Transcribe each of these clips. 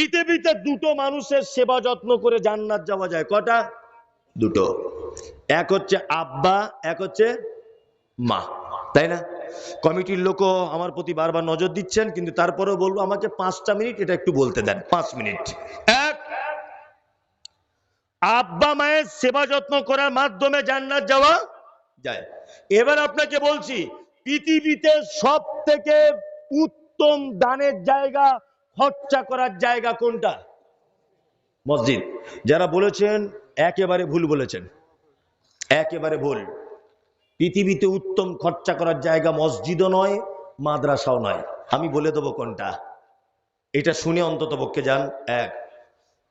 পৃথিবীতে দুটো মানুষের সেবা যত্ন করে জান্নাত যাওয়া যায়। কটা? দুটো। এক হচ্ছে আব্বা, এক হচ্ছে মা। তাই না? কমিটির লোকও আমার প্রতি বারবার নজর দিচ্ছেন, কিন্তু তারপরেও বলব আমাকে পাঁচটা মিনিট এটা একটু বলতে দেন, পাঁচ মিনিট। এক, আব্বা মায়ের সেবা যত্ন করার মাধ্যমে জান্নাত যাওয়া যায়। এবার আপনাকে বলছি, পৃথিবীতে সব থেকে উত্তম দানের জায়গা খরচা করার জায়গা কোনটা? মসজিদ। যারা বলেছেন, একেবারে ভুল বলেছেন। একেবারে ভুল। পৃথিবীতে উত্তম খরচা করার জায়গা মসজিদও নয়, মাদ্রাসাও নয়। আমি বলে দেবো কোনটা। এটা শুনে অন্তত পক্ষে যান। এক,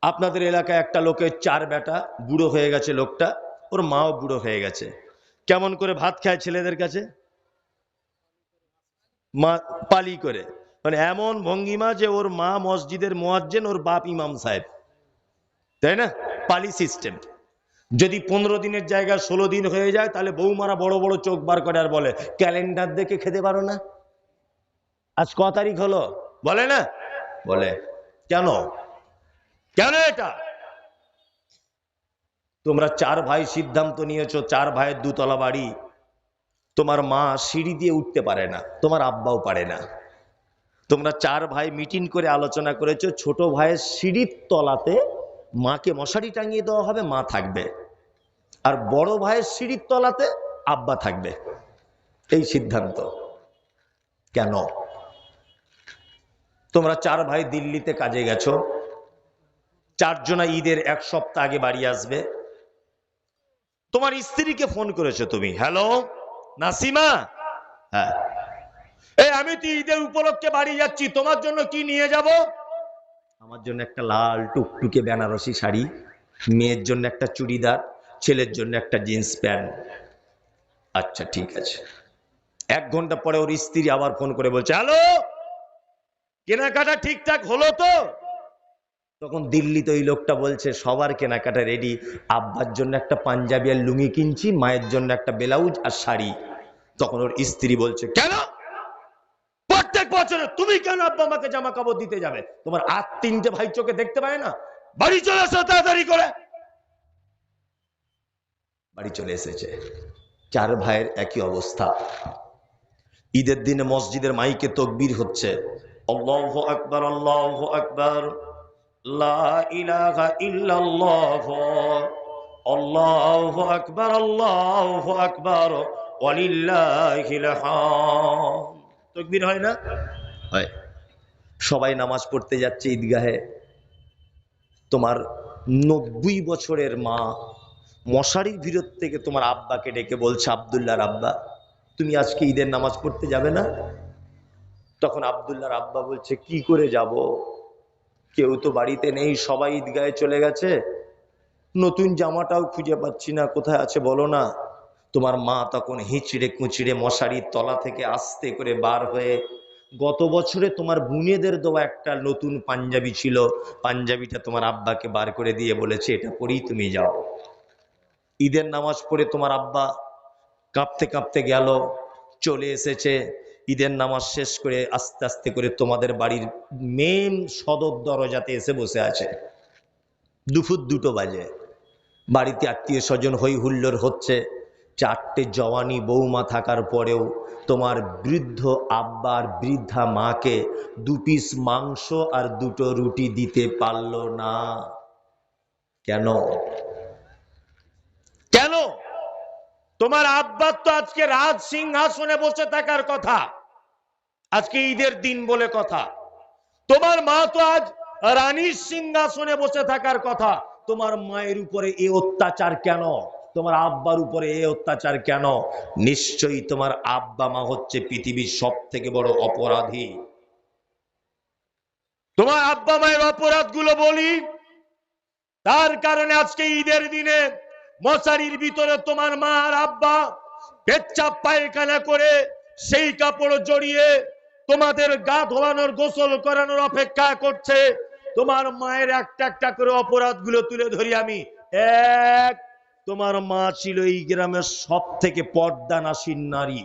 আপনাদের এলাকায় একটা লোকের চার বেটা বুড়ো হয়ে গেছে লোকটা। ওর মাও বুড়ো হয়ে গেছে। কেমন করে ভাত খায় ছেলেদের কাছে? মা পালি করে। মানে এমন ভঙ্গিমা যে ওর মা মসজিদের মোয়াজ্জেন, ওর বাপ ইমাম সাহেব। তাই না? পালি সিস্টেম। যদি পনেরো দিনের জায়গায় ষোলো দিন হয়ে যায়, তাহলে বৌমারা বড় বড় চোখ বার করে আর বলে, ক্যালেন্ডার দেখে খেতে পারো না। আজ ক তারিখ হলো? বলে না? বলে, কেন? কেন এটা? তোমরা চার ভাই সিদ্ধান্ত নিয়েছো, চার ভাইয়ের দুতলা বাড়ি। তোমার মা সিঁড়ি দিয়ে উঠতে পারে না, তোমার আব্বাও পারে না। তোমরা চার ভাই মিটিং করে আলোচনা করেছ, ছোট ভাইয়ের সিঁড়ির তলাতে মাকে মশারি টাঙিয়ে দেওয়া হবে, মা থাকবে। আর বড় ভাইয়ের সিঁড়ির তলাতে আব্বা থাকবে। এই সিদ্ধান্ত। কেন? তোমরা চার ভাই দিল্লিতে কাজে গেছো। চারজনা ঈদের এক সপ্তাহ আগে বাড়ি আসবে। তোমার স্ত্রীকে ফোন করেছ তুমি। হ্যালো, নাসিমা? হ্যাঁ। এই আমি তো ঈদের উপলক্ষে বাড়ি যাচ্ছি, তোমার জন্য কি নিয়ে যাব? আমার জন্য একটা লাল টুকটুকে বেনারসি শাড়ি, মেয়ের জন্য একটা চুড়িদার, ছেলের জন্য একটা জিন্স প্যান্ট। আচ্ছা ঠিক আছে। এক ঘণ্টা পরে ওর স্ত্রী আবার ফোন করে বলছে, হ্যালো, কেনাকাটা ঠিকঠাক হলো তো? তখন দিল্লিতে ওই লোকটা বলছে, সবার কেনাকাটা রেডি আব্বার জন্য একটা পাঞ্জাবি আর লুঙ্গি কিনছি, মায়ের জন্য একটা ব্লাউজ আর শাড়ি। তখন ওর স্ত্রী বলছে, কেন? প্রত্যেক বছরে তুমি কেন আব্বা আমাকে জামা কাপড় দিতে যাবে? তোমার আর তিনটে ভাই চোখে দেখতে পায় না? বাড়ি চলে আসো তাড়াতাড়ি করে। বাড়ি চলে এসেছে। চার ভাইয়ের একই অবস্থা। ঈদের দিনে মসজিদের মাইকে তকবীর হচ্ছে। আল্লাহ আকবর আল্লাহ আকবর। আল্লাহু আকবার আল্লাহু আকবার। হামদ। তাকবীর হয় না? হয়। সবাই নামাজ পড়তে যাচ্ছে ঈদগাহে। তোমার নব্বই বছরের মা মশারির ভিতর থেকে তোমার আব্বাকে ডেকে বলছে, আবদুল্লাহর আব্বা, তুমি আজকে ঈদের নামাজ পড়তে যাবে না? তখন আবদুল্লাহর আব্বা বলছে, কি করে যাব? কেউ তো বাড়িতে নেই, সবাই ঈদগাহে চলে গেছে। নতুন জামাটাও খুঁজে পাচ্ছি না, কোথায় আছে বলো না? তোমার মা তখন হিঁচড়ে কুচড়ে মশারির তলা থেকে আস্তে করে বার হয়ে গত বছরে তোমার বুনেদের দেওয়া একটা নতুন পাঞ্জাবি ছিল। পাঞ্জাবিটা তোমার আব্বাকে বার করে দিয়ে বলেছে, এটা পরেই তুমি যাও। ঈদের নামাজ পড়ে তোমার আব্বা কাঁপতে কাঁপতে গেল, চলে এসেছে। ঈদের নামাজ শেষ করে আস্তে আস্তে করে তোমাদের বাড়ির মেন সদর দরজাতে এসে বসে আছে। দুপুর দুটো বাজে। বাড়িতে আত্মীয় স্বজন হই হুল্লোর হচ্ছে। চারটে জওয়ানি বৌমা থাকার পরেও তোমার বৃদ্ধ আব্বার বৃদ্ধা মাকে দু পিস মাংস আর দুটো রুটি দিতে পারল না। কেন? কেন? তোমার আব্বার তো আজকে রাজ সিংহাসনে বসে থাকার কথা। আজকে ঈদের দিন বলে কথা। তোমার মা তো আজ রানীর সিংহাসনে বসে থাকার কথা। তোমার মায়ের উপরে এ অত্যাচার কেন? তোমার আব্বার উপরে এ অত্যাচার কেন? নিশ্চয়ই তোমার আব্বা মা হচ্ছে পৃথিবীর সব থেকে বড় অপরাধী। তোমার আব্বা মায়ের অপরাধগুলো বলি, তার কারণে আজকে ঈদের দিনে মশারির ভিতরে তোমার মা আর আব্বা পেচ্ছাপ পায়খানা করে সেই কাপড় জড়িয়ে তোমাদের গা ধোয়ানোর গোসল করানোর অপেক্ষা করছে। তোমার মায়ের একটা একটা করে অপরাধগুলো তুলে ধরি আমি। এক তোমার মা ছিল এই গ্রামের সব থেকে পর্দা নাসীন নারী।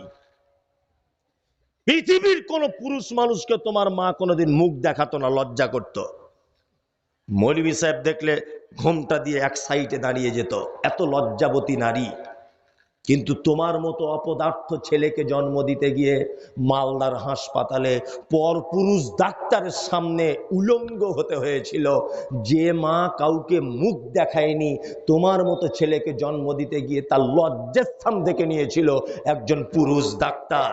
পৃথিবীর কোন পুরুষ মানুষকে তোমার মা কোনোদিন মুখ দেখাতো না, লজ্জা করত। মৌলভী সাহেব দেখলে ঘোমটা দিয়ে এক সাইডে দাঁড়িয়ে যেত। এত লজ্জাবতী নারী। কিন্তু তোমার মতো অপদার্থ ছেলেকে জন্ম দিতে গিয়ে মালদার হাসপাতালে পরপুরুষ ডাক্তারের সামনে উলঙ্গ হতে হয়েছিল। যে মা কাউকে মুখ দেখায়নি, তোমার মতো ছেলেকে জন্ম দিতে গিয়ে তার লজ্জার স্থান থেকে নিয়েছিল একজন পুরুষ ডাক্তার।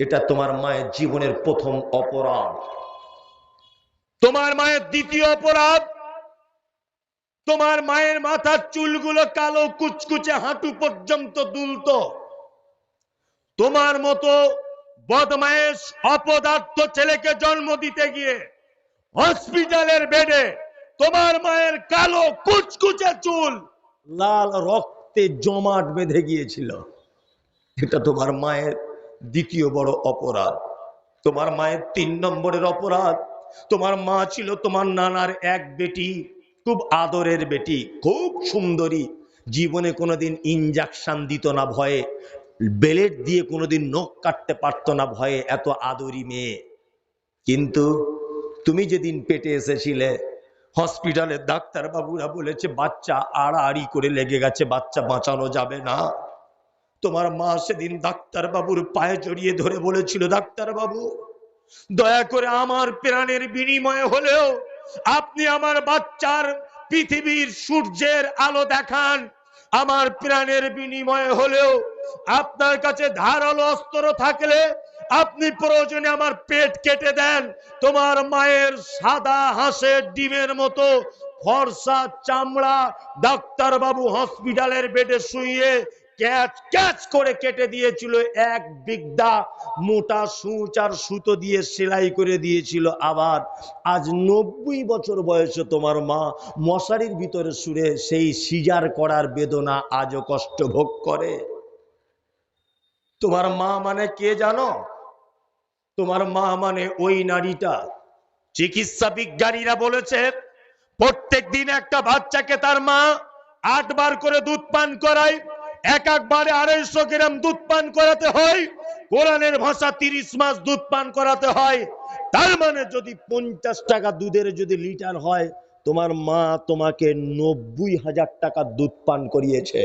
এটা তোমার মায়ের জীবনের প্রথম অপরাধ। তোমার মায়ের দ্বিতীয় অপরাধ তোমার মায়ের মাথার চুলগুলো কালো কুচকুচে হাঁটু পর্যন্ত দুলত। তোমার মতো বদমায়েশ, অপদার্থ ছেলেকে জন্ম দিতে গিয়ে হসপিটালের বেডে তোমার মায়ের কালো কুচকুচে চুল লাল রক্তে জমাট বেঁধে গিয়েছিল। এটা তোমার মায়ের দ্বিতীয় বড় অপরাধ। তোমার মায়ের তিন নম্বরের অপরাধ। তোমার মা ছিল তোমার নানার এক বেটি। খুব আদরের বেটি, খুব সুন্দরী। জীবনে কোনোদিন ইনজাকশন দিত না ভয়ে বেলেট দিয়ে কোনোদিন নখ কাটতে পারতো না ভয়ে, এত আদরি মেয়ে। কিন্তু তুমি যেদিন পেটে এসেছিলে হসপিটালের ডাক্তার বাবুরা বলেছে, বাচ্চা আড়াআড়ি করে লেগে গেছে, বাচ্চা বাঁচানো যাবে না। তোমার মা সেদিন ডাক্তার বাবুর পায়ে জড়িয়ে ধরে বলেছিল ডাক্তার বাবু দয়া করে আমার প্রাণের বিনিময়ে হলেও আপনি আমার বাচ্চার পৃথিবীর সূর্যের আলো দেখান। আমার প্রাণের বিনিময়ে হলেও আপনার কাছে ধারালো অস্ত্র থাকলে আপনি প্রয়োজনে আমার পেট কেটে দেন। তোমার মায়ের সাদা হাঁসের ডিমের মতো ফর্সা চামড়া ডাক্তার বাবু হসপিটালের বেডে শুয়ে ক্যাচ ক্যাচ করে কেটে দিয়েছিল এক বিগদা মোটা সূচ আর সুতো দিয়ে সেলাই করে দিয়েছিল। আবার আজ নব্বই বছর বয়সে তোমার মা মশারির ভিতরে সুরে সেই সিজার করার বেদনা আজও কষ্ট ভোগ করে। তোমার মা মানে কে জানো? তোমার মা মানে ওই নারীটা। চিকিৎসা বিজ্ঞানীরা বলেছে, প্রত্যেক দিন একটা বাচ্চাকে তার মা আটবার করে দুধ পান করায় এক একবারে আড়াইশো গ্রাম দুধ পান করাতে হয়, কোরআনের ভাষা তিরিশ মাস দুধ পান করাতে হয়। তার মানে যদি পঞ্চাশ টাকা দুধের যদি লিটার হয়, তোমার মা তোমাকে নব্বই হাজার টাকা দুধ পান করিয়েছে।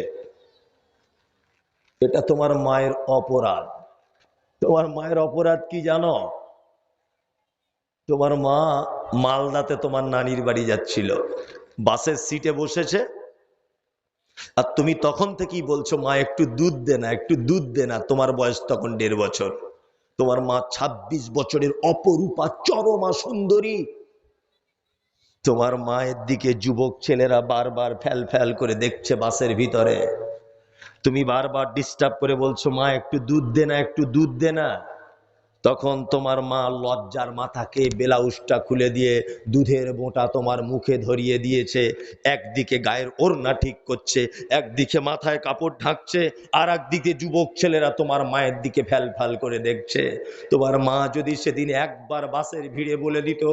এটা তোমার মায়ের অপরাধ। তোমার মায়ের অপরাধ কি জানো? তোমার মা মালদাতে তোমার নানির বাড়ি যাচ্ছিল। বাসের সিটে বসেছে আর তুমি তখন থেকেই বলছো, মা, একটু দুধ দে না, একটু দুধ দে না। তোমার বয়স তখন দেড় বছর। তোমার মা ২৬ বছরের অপরূপা, চরমা সুন্দরী। তোমার মায়ের দিকে যুবক ছেলেরা বারবার ফ্যাল ফ্যাল করে দেখছে বাসের ভিতরে। তুমি বারবার ডিস্টার্ব করে বলছো, মা, একটু দুধ দে না, একটু দুধ দে না। তখন তোমার মা লজ্জার মাথাকে ব্লাউজটা খুলে দিয়ে দুধের বোঁটা তোমার মুখে ধরিয়ে দিয়েছে। একদিকে গায়ের ওড়না ঠিক করছে, একদিকে মাথায় কাপড় ঢাকছে, আর একদিকে যুবক ছেলেরা তোমার মায়ের দিকে ফ্যাল ফ্যাল করে দেখছে। তোমার মা যদি সেদিন একবার বাসের ভিড়ে বলে দিত,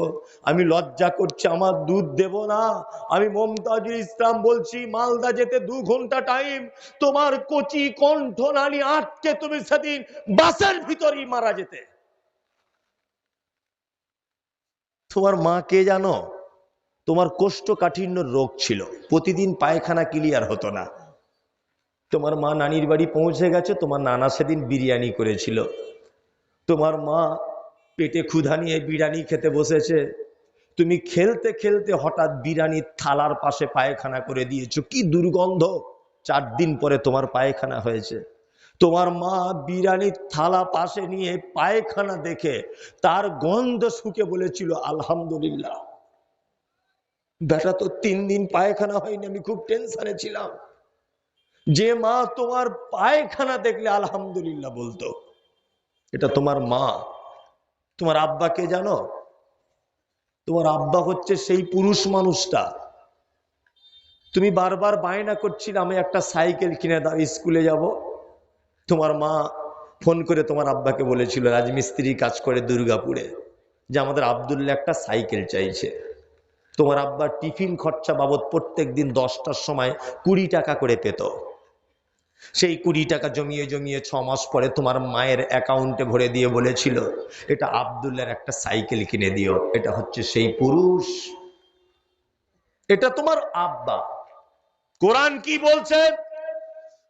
আমি লজ্জা করছি, আমার দুধ দেব না। আমি মমতাজুল ইসলাম বলছি, মালদা যেতে দু ঘণ্টা টাইম। তোমার কচি কণ্ঠ নালী আটকে তুমি সেদিন বাসের ভিতরেই মারা যেতে। তোমার মা কে জানো? তোমার কোষ্ঠকাঠিন্য রোগ ছিল। প্রতিদিন পায়খানা ক্লিয়ার হতো না। তোমার মা নানির বাড়ি পৌঁছে গেছে, তোমার নানা সেদিন বিরিয়ানি করেছিল। তোমার মা পেটে ক্ষুধা নিয়ে বিরিয়ানি খেতে বসেছে। তুমি খেলতে খেলতে হঠাৎ বিরিয়ানির থালার পাশে পায়খানা করে দিয়েছ। কি দুর্গন্ধ! চার দিন পরে তোমার পায়খানা হয়েছে। তোমার মা বিরানির থালা পাশে নিয়ে পায়খানা দেখে তার গন্ধ শুকে বলেছিল, আলহামদুলিল্লাহ। বেটা, তো তিন দিন পায়খানা হয়নি, আমি খুব টেনশনে ছিলাম। যে মা তোমার পায়খানা দেখলে আলহামদুলিল্লাহ বলতো। এটা তোমার মা। তোমার আব্বাকে জানো? তোমার আব্বা হচ্ছে সেই পুরুষ মানুষটা। তুমি বারবার বায়না করছিলে, আমি একটা সাইকেল কিনে দাও, স্কুলে যাব। তোমার মা ফোন করে তোমার আব্বাকে বলেছিল, রাজমিস্ত্রি কাজ করে দুর্গাপুরে। যে আমাদের আবদুল্লা একটা সাইকেল চাইছে। তোমার আব্বা টিফিন খরচা বাবদ প্রত্যেক দিন দশটার সময় কুড়ি টাকা করে পেত। সেই কুড়ি টাকা জমিয়ে জমিয়ে ছ মাস পরে তোমার মায়ের অ্যাকাউন্টে ভরে দিয়ে বলেছিল, এটা আবদুল্লার একটা সাইকেল কিনে দিও, এটা হচ্ছে সেই পুরুষ। এটা তোমার আব্বা। কোরআন কি বলছে?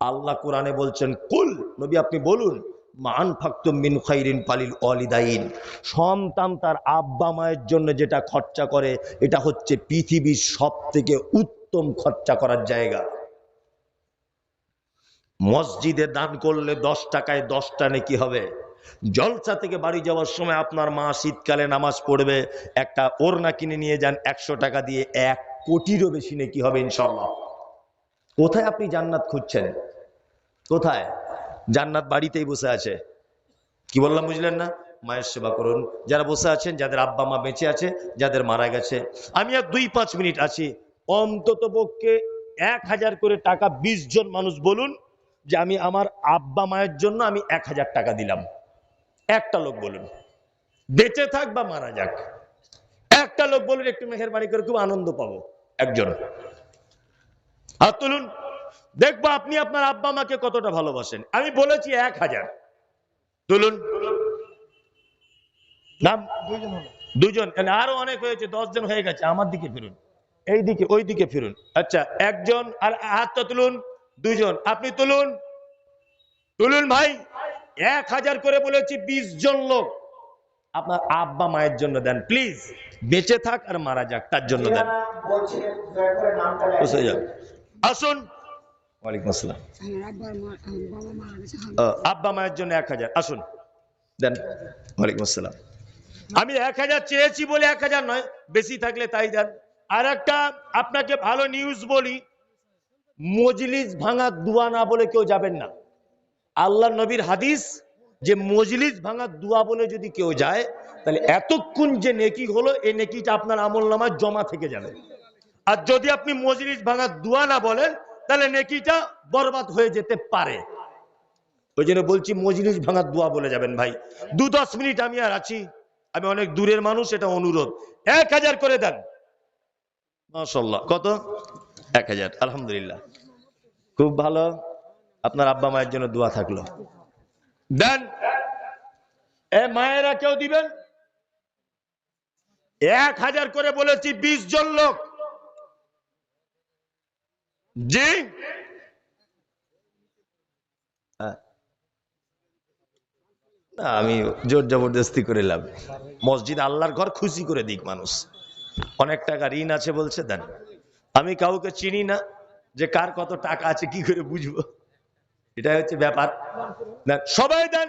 আল্লাহ কোরআনে বলছেন, কুল নবী আপনি বলুন, মান ফাক্তুম মিন খাইরিন পালিল ওয়ালিদাইন সন্তান তার আব্বা মায়ের জন্য যেটা খরচা করে, এটা হচ্ছে পৃথিবীর সব থেকে উত্তম খরচা করার জায়গা। মসজিদে দান করলে দশ টাকায় দশটা নাকি হবে। জলসা থেকে বাড়ি যাওয়ার সময় আপনার মা শীতকালে নামাজ পড়বে, একটা ওড়না কিনে নিয়ে যান একশো টাকা দিয়ে, এক কোটিরও বেশি নাকি হবে ইনশাল্লাহ কোথায় আপনি জান্নাত খুঁজছেন? কোথায়? জান্নাত বাড়িতেই বসে আছে। কি বললাম বুঝলেন না? মায়ের সেবা করুন। যারা বসে আছেন, যাদের আব্বা, মা বেঁচে আছে, যাদের মারা গেছে। আমি আর দুই পাঁচ মিনিট আছি। অন্তত পক্ষে এক হাজার করে টাকা বিশ জন মানুষ বলুন যে আমি আমার আব্বা মায়ের জন্য আমি এক হাজার টাকা দিলাম। একটা লোক বলুন। বেঁচে থাক বা মারা যাক। একটা লোক বলুন, একটু মেহেরবানি করে খুব আনন্দ পাবো। একজন। হাত তুলুন। দেখব আপনি আপনার আব্বা মাকে কতটা ভালোবাসেন। আমি বলেছি এক হাজার। তুলুন। নাম? দুজন। মানে আরও অনেক হয়েছে জন হয়ে গেছে। আমার দিকে ফিরুন। এই দিকে ওই দিকে ফিরুন। আচ্ছা একজন আর হাতটা তুলুন। দুজন। আপনি তুলুন। তুলুন ভাই। এক হাজার করে বলেছি বিশ জন লোক। আপনার আব্বা মায়ের জন্য দেন প্লিজ। বেঁচে থাক আর মারা যাক তার জন্য দেন। আসুন। ওয়ালাইকুম আসসালাম। আব্বা মায়ের জন্য এক হাজার। আসুন। দেন। ওয়ালাইকুম আসসালাম। আমি এক হাজার চেয়েছি বলে এক হাজার নয় বেশি থাকলে তাই দেন। আর একটা আপনাকে ভালো নিউজ বলি। মজলিস ভাঙা দুয়া না বলে কেউ যাবেন না। আল্লাহ নবীর হাদিস যে মজলিস ভাঙা দুয়া বলে যদি কেউ যায় তাহলে এতক্ষণ যে নেকি হলো এই নেকিটা আপনার আমল নামায় জমা থেকে যাবে। আর যদি আপনি মজলিস ভাঙা দুয়া না বলেন, তাহলে নেকিটা বরবাদ হয়ে যেতে পারে। ওই জন্য বলছি মজলিস ভাঙার দোয়া বলে যাবেন ভাই। দু দশ মিনিট আমি আর আছি। আমি অনেক দূরের মানুষ, এটা অনুরোধ। এক হাজার করে দেন। কত? এক হাজার। আলহামদুলিল্লাহ। খুব ভালো। আপনার আব্বা মায়ের জন্য দোয়া থাকল। দেন। এ মায়েরা কেউ দিবেন? এক হাজার করে বলেছি, বিশ জন লোক। জি? আমি জোর জবরদস্তি করে লাভ। মসজিদ আল্লাহর ঘর খুশি করে দিক মানুষ। অনেক টাকা ঋণ আছে বলছে, দেন। আমি কাউকে চিনি না যে কার কত টাকা আছে, কি করে বুঝব? এটাই হচ্ছে ব্যাপার। সবাই দেন।